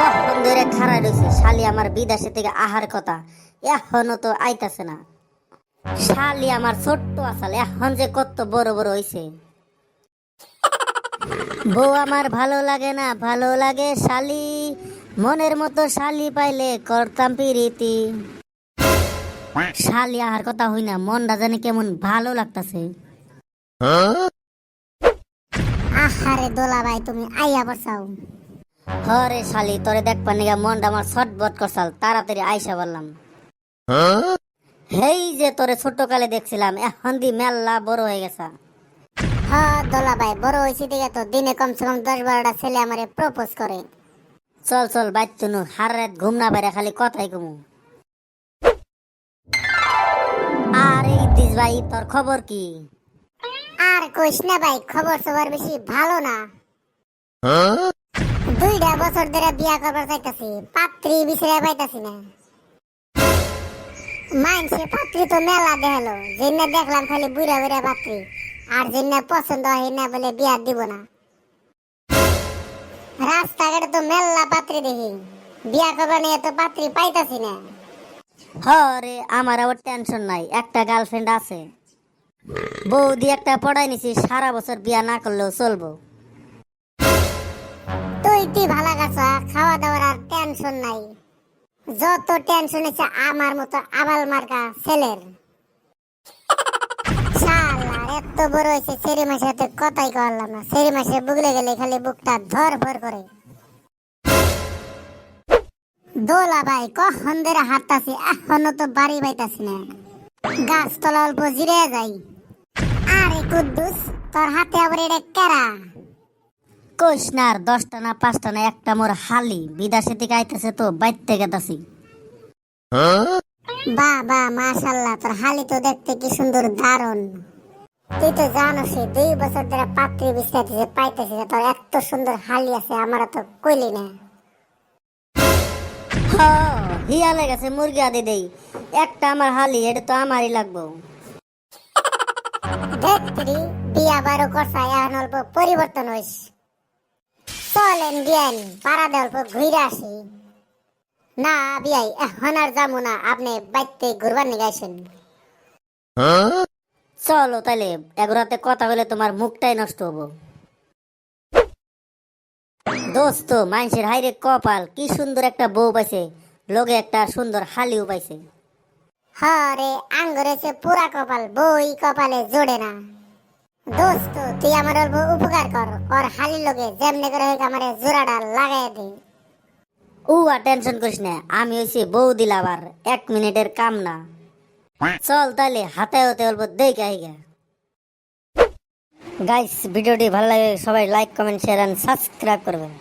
কখন ধরে রয়েছে শালি আমার বিদেশে থেকে আহার কথা। এখনও তো আইতাছে না। শালি আমার ছোট্ট আসাল এখন যে কত বড় বড় হইছে। বউ আমার ভালো লাগে না ভালো লাগে শালি। মনের মতো শালি পাইলে করতাম পিরিতি। শালি আহার কথা হই না মনটা জানি কেমন ভালো লাগতাছে। আহারে দোলা ভাই তুমি আইয়া বসাও। হরে শালি তোরে দেখ পানিগা মনটা আমার ছটবট করছাল তাড়াতাড়ি আইসা বললাম। হেই যে তোরে ছোট কালে দেখছিলাম এখন দি মেল্লা বড় হয়ে গেছা। হ দোলা ভাই বড় হয়েছে দিকে তো দিনে কমসে কম দশ বারোটা ছেলে আমারে প্রপোজ করে। চল চল বাইত নু হার রাত ঘুম না পারে খালি কথাই কমু। আরে ইদ্দিস ভাই তোর খবর কি? আর কইস না ভাই খবর সবার বেশি ভালো না। দুইটা বছর ধরে বিয়া করবার চাইতাছি, পাত্রী বিছরে পাইতাছি না। মানছে পাত্রী তো মেলা দেখাল যেনে দেখলাম খালি বুড়া বুড়া পাত্রী, আর যেনে পছন্দ হয় না বলে বিয়া দিব না। রাস্তাঘাটে তো মেলা পাত্রী দেখি, বিয়া করবার নিয়ে তো পাত্রী পাইতাছি না। হরে, আমার আবার টেনশন নাই, একটা গার্লফ্রেন্ড আছে। বৌদি একটা পড়াই নিছি, সারা বছর বিয়া না করলেও চলবো। তুই খাওয়া দাওয়ার আর টেনশন নাই। যত টেনশন আছে আমার মতো আবাল মার্কা ছেলের। এত বড় হয়েছে সেরি মাসের সাথে কথাই করলাম না। সেরি মাসে বুগলে গেলে খালি বুকটা ধর ভর করে। দোলা ভাই, কখন ধরে হাঁটতাছি, এখনও তো বাড়ি বাইতাছি না। গাছতলা অল্প জিরে যাই। আরে কুদ্দুস, তোর হাতে আবার এটা কেরা? কইস না আর দশটা না পাঁচটা না, একটা মোর হালি। বিদেশে থেকে আইতেছে তো গেতাছি। বাহ বাহ মাশাল্লাহ, তোর হালি তো দেখতে কি সুন্দর, দারুণ। তুই তো জানোস দুই বছর ধরে পাইতেছি তোর এত সুন্দর হালি আছে আমার তো কইলি না। মুরগি আদি দেই। একটা আমার হালি, এটা তো আমারই লাগবো। দেখতরি বিয়া বারো করছা, এখন অল্প পরিবর্তন হইস। চলেন পাড়াতে অল্প ঘুরে আসি। না বিয়াই এখন আর যাব না আপনি বাইতে ঘুরবার নিয়ে গেছেন চলো তাইলে এগুলাতে কথা বলে তোমার মুখটাই নষ্ট হব। দোস্ত মানুষের হাইরে কপাল কি সুন্দর একটা বউ পাইছে লোকে একটা সুন্দর হালিও পাইছে। হরে আঙ্গুরেছে পুরা কপাল বই কপালে জোড়ে না। দোস্ত, তুই আমার অল্প উপকার কর। ওর হালি লোকে যেমনে করে হোক আমার জোড়াটা লাগাই দে। ও টেনশন করিস না, আমি হইছি বউ দিলাবার, এক মিনিটের কাম না। চল তাহলে হাতে হতে অল্প দেখে আইগা গাইস, ভিডিওটি ভালো লাগে, সবাই like comment share and subscribe করবেন।